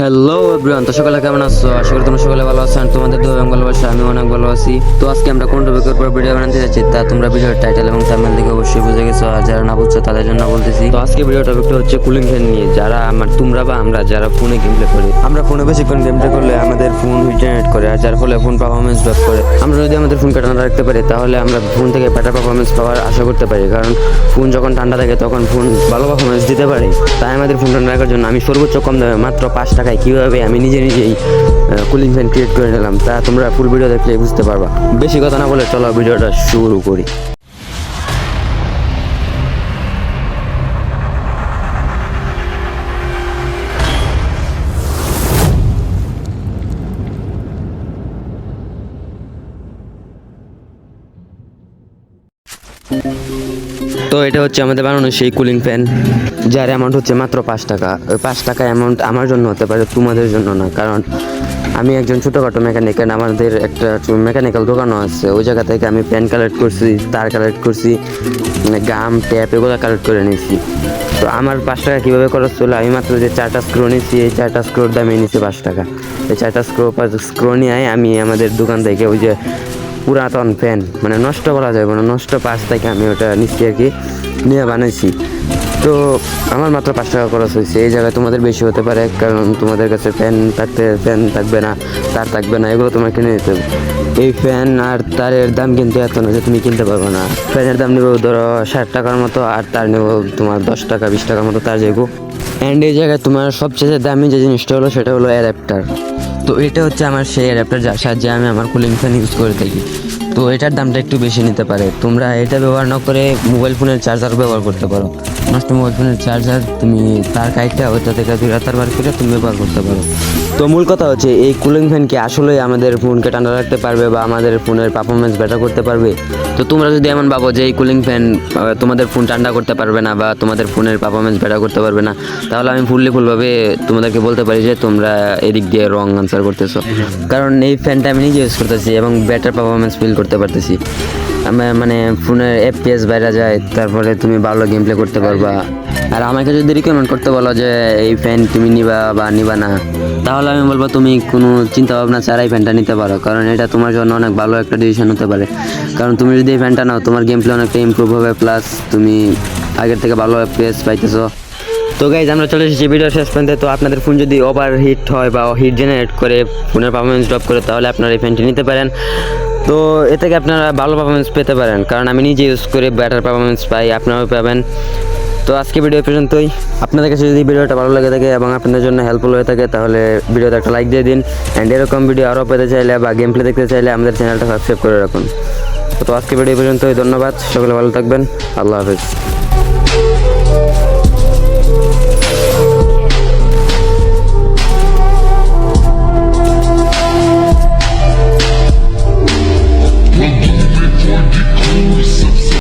Hello everyone তো সকালে কেমন আছো? আশা করি তোমরা সকালে ভালো আছো তোমাদের দু এবং ভালোবাসা আমি অনেক ভালো আছি। তো আজকে আমরা কোন টপিকের উপর ভিডিও বানাতে যাচ্ছি, তা তোমরা ভিডিওর টাইটেল এবং থাম্বনেল দেখে অবশ্যই বুঝে গেছো। আর যারা না বুঝছ, তাদের জন্য বলতেছি, তো আজকে ভিডিও টপিকটা হচ্ছে কুলিং ফ্যান নিয়ে। যারা আমার, তোমরা বা আমরা যারা ফোনে গেম প্লে করি, আমরা ফোনে বেশিক্ষণ গেম প্লে করলে আমাদের ফোন জেনারেট করে, আর যার ফলে ফোন পারফরমেন্স ড্রপ করে। আমরা যদি আমাদের ফোন কাটানো রাখতে পারি, তাহলে আমরা ফোন থেকে বেটার পারফরমেন্স পাওয়ার আশা করতে পারি। কারণ ফোন যখন ঠান্ডা থাকে, তখন ফোন ভালো পারফরমেন্স দিতে পারে। তাই আমাদের ফোন ঠান্ডা রাখার জন্য আমি সর্বোচ্চ কম দামে মাত্র পাঁচ টাকায় কীভাবে আমি নিজে নিজেই কুলিং ফ্যান ক্রিয়েট করে নিলাম, তা তোমরা ফুল ভিডিও দেখলে বুঝতে পারবা। বেশি কথা না বলে চলো ভিডিওটা শুরু করি। তো এটা হচ্ছে আমাদের বানানো সেই কুলিং ফ্যান যার অ্যামাউন্ট হচ্ছে মাত্র পাঁচ টাকা। ওই পাঁচ টাকা অ্যামাউন্ট আমার জন্য হতে পারে, তোমাদের জন্য না, কারণ আমি একজন ছোটোখাটো মেকানিক and আমাদের একটা মেকানিক্যাল দোকানও আছে। ওই জায়গা থেকে আমি প্যান কালেক্ট করছি, তার কালেক্ট করছি মানে গাম ট্যাপ এগুলো কালেক্ট করে নিয়েছি। তো আমার পাঁচ টাকা কীভাবে খরচ চলো আমি মাত্র যে চারটা স্ক্রো নিয়েছি, এই চারটা স্ক্রুর দামে নিয়েছি পাঁচ টাকা। এই চারটা স্ক্রু স্ক্রো নিয়ে আমি আমাদের দোকান থেকে ওই যে পুরাতন ফ্যান মানে নষ্ট করা যাবে না, নষ্ট পাশ থেকে আমি ওটা নিচ্ছি আর কি নিয়ে বানাইছি। তো আমার মাত্র পাঁচ টাকা খরচ হয়েছে, এই জায়গায় তোমাদের বেশি হতে পারে, কারণ তোমাদের কাছে ফ্যান থাকতে ফ্যান থাকবে না, তার থাকবে না, এগুলো তোমার কিনে নিতে হবে। এই ফ্যান আর তারের দাম কিন্তু এত না যে তুমি কিনতে পারবে না। ফ্যানের দাম নেব ধরো ষাট টাকার মতো, আর তার নেব তোমার দশ টাকা, বিশ টাকার মতো তার যাব অ্যান্ড এই জায়গায় তোমার সবচেয়ে দামি যে জিনিসটা হলো, সেটা হলো অ্যাডাপ্টার তো এটা হচ্ছে আমার সেই অ্যাডাপ্টার যার সাহায্যে আমি আমার কুলিং ফ্যান ইউজ করে থাকি। তো এটার দামটা একটু বেশি নিতে পারে। তোমরা এটা ব্যবহার না করে মোবাইল ফোনের চার্জার ব্যবহার করতে পারো। নষ্ট মোবাইল ফোনের চার্জার তুমি তার কাইটটা ওইটা থেকে দুই রাতার বার করে তুমি ব্যবহার করতে পারো। তো মূল কথা হচ্ছে এই কুলিং ফ্যান কি আসলেই আমাদের ফোনকে ঠান্ডা রাখতে পারবে বা আমাদের ফোনের পারফরমেন্স বেটার করতে পারবে? তো তোমরা যদি এমন ভাবো যে এই কুলিং ফ্যান তোমাদের ফোন ঠান্ডা করতে পারবে না বা তোমাদের ফোনের পারফরমেন্স বেটার করতে পারবে না তাহলে আমি ফুললি ফুলভাবে তোমাদেরকে বলতে পারি যে তোমরা এদিক দিয়ে রং আনসার করতেছো। কারণ এই ফ্যানটা আমি নিজে ইউজ করতেছি এবং বেটার পারফরমেন্স ফিল করতে পারতেছি। আমার মানে ফোনের এফপিএস বাইরে যায়, তারপরে তুমি ভালো গেম প্লে করতে পারবা। আর আমাকে যদি রিকমেন্ড করতে বলো যে, এই ফ্যান তুমি নিবা বা নিবা না, তাহলে আমি বলব তুমি কোনো চিন্তা ভাবনা ছাড়াই ফ্যানটা নিতে পারো। কারণ এটা তোমার জন্য অনেক ভালো একটা ডিসিশন হতে পারে। কারণ তুমি যদি এই ফ্যানটা নাও, তোমার গেম প্লে অনেকটা ইমপ্রুভ হবে প্লাস তুমি আগের থেকে ভালো এফপিএস পাইতেছো। তো গাইজ আমরা চলে এসেছি ভিডিও শেষ পর্যন্ত। তো আপনাদের ফোন যদি ওভার হিট হয় বা হিট জেনারেট করে ফোনের পারফরমেন্স ড্রপ করে, তাহলে আপনারা এই ফ্যানটি নিতে পারেন। তো এ থেকে আপনারা ভালো পারফরমেন্স পেতে পারেন? কারণ আমি নিজে ইউজ করে বেটার পারফরমেন্স পাই, আপনারাও পাবেন। তো আজকে ভিডিও পর্যন্তই। আপনাদের কাছে যদি ভিডিওটা ভালো লাগে থাকে এবং আপনাদের জন্য হেল্পফুল হয়ে থাকে, তাহলে ভিডিওতে একটা লাইক দিয়ে দিন। অ্যান্ড এরকম ভিডিও আরও পেতে চাইলে বা গেম প্লে দেখতে চাইলে আমাদের চ্যানেলটা সাবস্ক্রাইব করে রাখুন। তো আজকে ভিডিও পর্যন্তই। ধন্যবাদ। সকলে ভালো থাকবেন। আল্লাহ হাফেজ।